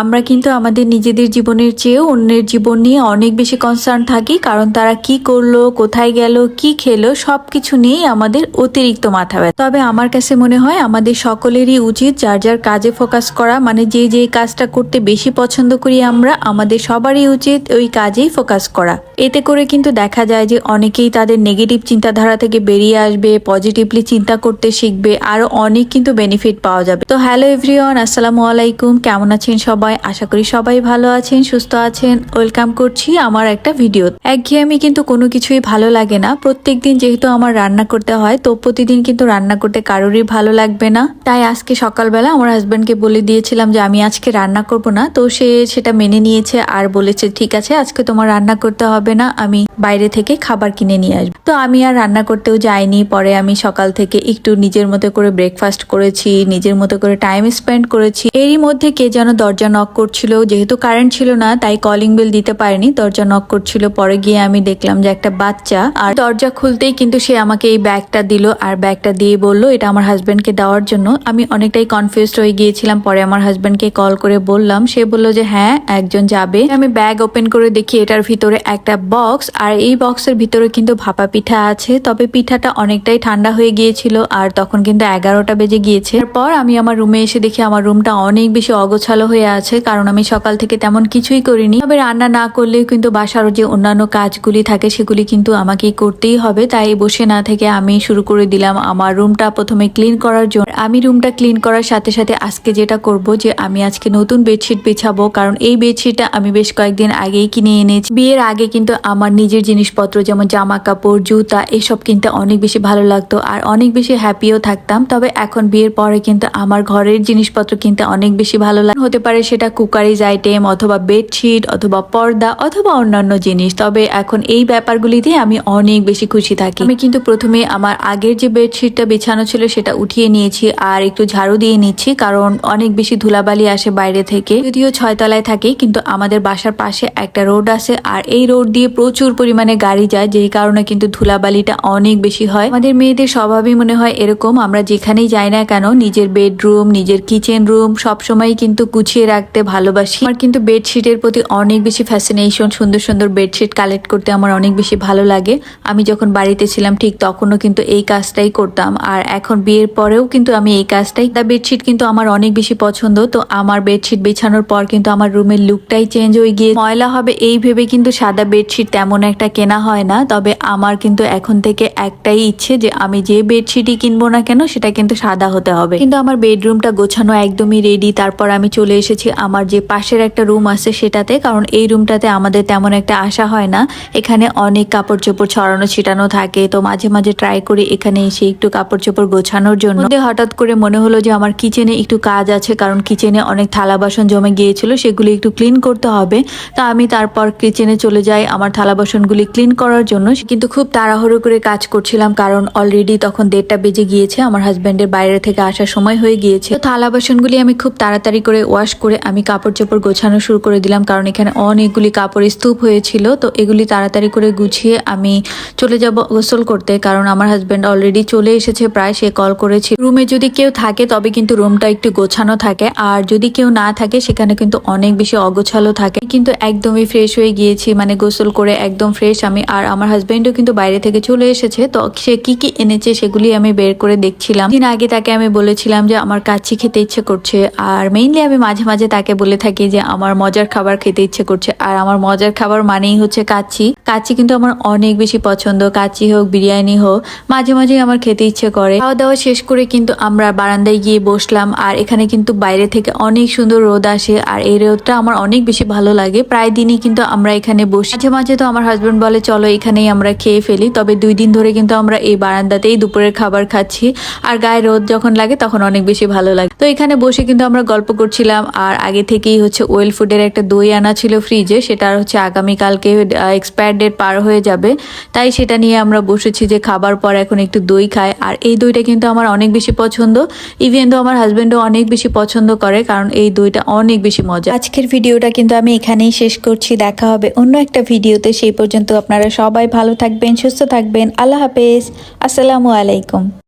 আমরা কিন্তু আমাদের নিজেদের জীবনের চেয়েও অন্যের জীবন নিয়ে অনেক বেশি কনসার্ন থাকি, কারণ তারা কি করল, কোথায় গেল, কি খেলো সব কিছু নিয়েই আমাদের অতিরিক্ত মাথা ব্যথা। তবে আমার কাছে মনে হয় আমাদের সকলেরই উচিত যার যার কাজে ফোকাস করা মানে যে যে কাজটা করতে বেশি পছন্দ করি আমরা, আমাদের সবারই উচিত ওই কাজেই ফোকাস করা। এতে করে কিন্তু দেখা যায় যে অনেকেই তাদের নেগেটিভ চিন্তাধারা থেকে বেরিয়ে আসবে পজিটিভলি চিন্তা করতে শিখবে, আরও অনেক কিন্তু বেনিফিট পাওয়া যাবে। তো হ্যালো এভরিওয়ান আসসালামু আলাইকুম, কেমন আছেন সবাই, আশা করি সবাই ভালো আছেন, সুস্থ আছেন। ওয়েলকাম করছি আমার একটা ভিডিও। একঘেয়েমি কিন্তু কোনো কিছুই ভালো লাগে না। প্রত্যেকদিন যেহেতু আমার রান্না করতে হয়, তো প্রতিদিন কিন্তু রান্না করতে কারোরই ভালো লাগবে না। তাই আজকে সকালবেলা আমার হাজব্যান্ডকে বলে দিয়েছিলাম যে, আমি আজকে রান্না করব না। তো সে সেটা মেনে নিয়েছে আর বলেছে, ঠিক আছে, আজকে তোমার রান্না করতে হবে না, আমি বাইরে থেকে খাবার কিনে নিয়ে আসব। তো আমি আর রান্না করতেও যাইনি। পরে আমি সকাল থেকে একটু নিজের মতো করে ব্রেকফাস্ট করেছি, নিজের মতো করে টাইম স্পেন্ড করেছি। এরই মধ্যে কে যেন দরজা নক করছিল, যেহেতু কারেন্ট ছিল না, তাই কলিং বেল দিতে পারেনি। দরজা নক করছিল, পরে গিয়ে আমি দেখলাম যে একটা বাচ্চা, আর দরজা খুলতেই কিন্তু সে আমাকে এই ব্যাগটা দিল, আর ব্যাগটা দিয়ে বলল, এটা আমার হাজবেন্ডকে দেওয়ার জন্য। আমি অনেকটাই কনফিউজড হয়ে গিয়েছিলাম, পরে আমার হাজবেন্ডকে কল করে বললাম। সে বলল যে হ্যাঁ একজন যাবে। আমি ব্যাগ ওপেন করে দেখি, এটার ভিতরে একটা বক্স আর এই বক্সের ভিতরে কিন্তু ভাপা পিঠা আছে। তবে পিঠাটা অনেকটাই ঠান্ডা হয়ে গিয়েছিল, আর তখন কিন্তু এগারোটা বেজে গিয়েছে। এরপর আমি আমার রুমে এসে দেখি, আমার রুমটা অনেক বেশি অগোছালো হয়ে কারণ আমি সকাল থেকে তেমন কিছুই করিনি। তবে রান্না না করলেও কিন্তু বাসার যে অন্যান্য কাজগুলি থাকে, সেগুলি কিন্তু আমাকে করতেই হবে। তাই বসে না থেকে আমি শুরু করে দিলাম আমার রুমটা প্রথমে ক্লিন করার জন্য। আমি রুমটা ক্লিন করার সাথে সাথে আজকে যেটা করব যে, আমি আজকে নতুন বেডশিট বিছাবো, কারণ এই বেডশিটটা আমি বেশ কয়েকদিন আগেই কিনে এনেছি। বিয়ের আগে কিন্তু আমার নিজের জিনিসপত্র যেমন জামা কাপড় জুতা, এসব কিনতে অনেক বেশি ভালো লাগতো আর অনেক বেশি হ্যাপিও থাকতাম। তবে এখন বিয়ের পরে কিন্তু আমার ঘরের জিনিসপত্র কিনতে অনেক বেশি ভালো লাগে হতে পারে সেটা কুকারিজ আইটেম অথবা বেডশিট অথবা পর্দা অথবা অন্যান্য জিনিস। তবে এখন এই ব্যাপারগুলিতে আমি অনেক বেশি খুশি থাকি। আমি কিন্তু প্রথমে আমার আগের যে বেডশিটটা বিছানো ছিল সেটা উঠিয়ে নিয়েছি আর একটু ঝাড়ু দিয়ে নিচ্ছি কারণ অনেক বেশি ধুলাবালি আসে বাইরে থেকে। যদিও ছয়তলায় থাকি কিন্তু আমাদের বাসার পাশে একটা রোড আছে আর এই রোড দিয়ে প্রচুর পরিমাণে গাড়ি যায় যেই কারণে কিন্তু ধুলাবালিটা অনেক বেশি হয়। আমাদের মেয়েদের স্বভাবই মনে হয় এরকম। আমরা যেখানেই যাই না কেন নিজের বেডরুম, নিজের কিচেন রুম সবসময় কিন্তু গুছিয়ে রাখতে ভালোবাসি। আমার কিন্তু বেডশিটের প্রতি অনেক বেশি ফ্যাসিনেশন সুন্দর সুন্দর বেডশিট কালেক্ট করতে আমার অনেক বেশি ভালো লাগে। আমি যখন বাড়িতে ছিলাম, ঠিক তখনও কিন্তু এই কাজটাই করতাম। আর এখন বিয়ের পরেও কিন্তু আমি এই কাজটাই তা বেডশিট কিন্তু আমার অনেক বেশি পছন্দ, তো আমার বেডশিট বিছানোর পর কিন্তু আমার রুমের লুকটাই চেঞ্জ হয়ে গিয়ে ময়লা হবে এই ভেবে কিন্তু সাদা বেডশিট তেমন একটা কেনা হয় না, তবে আমার কিন্তু এখন থেকে একটাই ইচ্ছে যে আমি যে বেডশিটই কিনবো না কেন, সেটা কিন্তু সাদা হতে হবে। কিন্তু আমার বেডরুমটা গোছানো একদমই রেডি তারপর আমি চলে এসেছি আমার যে পাশের একটা রুম আছে সেটাতে, কারণ এই রুমটাতে আমাদের তেমন একটা আশা হয় না। এখানে অনেক কাপড় চোপড় ছড়ানো, ছিটানো থাকে। তো মাঝে মাঝে ট্রাই করি এখানে এসে একটু কাপড় চোপড় গোছানোর জন্য। হঠাৎ করে মনে হলো যে আমার কিচেনে একটু কাজ আছে, কারণ কিচেনে অনেক থালা বাসন জমে গিয়েছিল, সেগুলি একটু ক্লিন করতে হবে। তা আমি তারপর কিচেনে চলে যাই আমার থালা বাসনগুলি ক্লিন করার জন্য। কিন্তু খুব তাড়াহুড়ো করে কাজ করছিলাম, কারণ অলরেডি তখন দেড়টা বেজে গিয়েছে। আমার হাজব্যান্ডের বাইরে থেকে আসার সময় হয়ে গিয়েছে। থালা বাসনগুলি আমি খুব তাড়াতাড়ি করে ওয়াশ করে আমি কাপড় চোপড় গোছানো শুরু করে দিলাম, কারণ এখানে অনেকগুলি কাপড় স্তূপ হয়েছিল। তো এগুলি তাড়াতাড়ি করে গুছিয়ে আমি চলে যাব গোসল করতে, কারণ আমার হাজব্যান্ড অলরেডি চলে এসেছে প্রায়, সে কল করেছে। রুমে যদি কেউ থাকে, তবে কিন্তু রুমটা একটু গোছানো থাকে। আর যদি কেউ না থাকে, সেখানে কিন্তু অনেক বেশি অগোছালো থাকে। কিন্তু একদমই ফ্রেশ হয়ে গিয়েছি মানে গোসল করে একদম ফ্রেশ আমি। আর আমার হাজব্যান্ডও কিন্তু বাইরে থেকে চলে এসেছে, তো সে কি কি এনেছে সেগুলি আমি বের করে দেখছিলাম। দিন আগে তাকে আমি বলেছিলাম যে, আমার কাচ্চি খেতে ইচ্ছে করছে। আর মেইনলি আমি মাঝে মাঝে তাকে বলে থাকি যে, আমার মজার খাবার খেতে ইচ্ছে করছে। আর আমার মজার খাবার মানেই হচ্ছে কাচ্চি। কাচ্চি কিন্তু আমার অনেক বেশি পছন্দ। কাচ্চি হোক, বিরিয়ানি হোক, মাঝে মাঝে আমার খেতে ইচ্ছে করে। খাওয়া দাওয়া শেষ করে কিন্তু আমরা বারান্দায় গিয়ে বসলাম। আর এখানে কিন্তু বাইরে থেকে অনেক সুন্দর রোদ আসে। আর এই রোদটা আমার অনেক বেশি ভালো লাগে। প্রায় দিনই কিন্তু আমরা এখানে বসি। মাঝে মাঝে তো আমার হাজবেন্ড বলে, চলো এখানেই আমরা খেয়ে ফেলি। তবে দুই দিন ধরে কিন্তু আমরা এই বারান্দাতেই দুপুরের খাবার খাচ্ছি। আর গায়ে রোদ যখন লাগে, তখন অনেক বেশি ভালো লাগে। তো এখানে বসে কিন্তু আমরা গল্প করছিলাম। আর আগে থেকেই হচ্ছে ওয়েল ফুডের একটা দই আনা ছিল ফ্রিজে সেটা হচ্ছে আগামীকালকে এক্সপায়ার ডেট পার হয়ে যাবে। তাই সেটা নিয়ে আমরা বসেছি যে খাবার পর এখন একটু দই খায় আর এই দইটা কিন্তু আমার অনেক বেশি পছন্দ। ইভেন তো আমার হাজবেন্ডও অনেক বেশি পছন্দ করে, কারণ এই দইটা অনেক বেশি মজা। আজকের ভিডিওটা কিন্তু আমি এখানেই শেষ করছি। দেখা হবে অন্য একটা ভিডিওতে। সেই পর্যন্ত আপনারা সবাই ভালো থাকবেন, সুস্থ থাকবেন। আল্লাহ হাফেজ। আসসালামু আলাইকুম।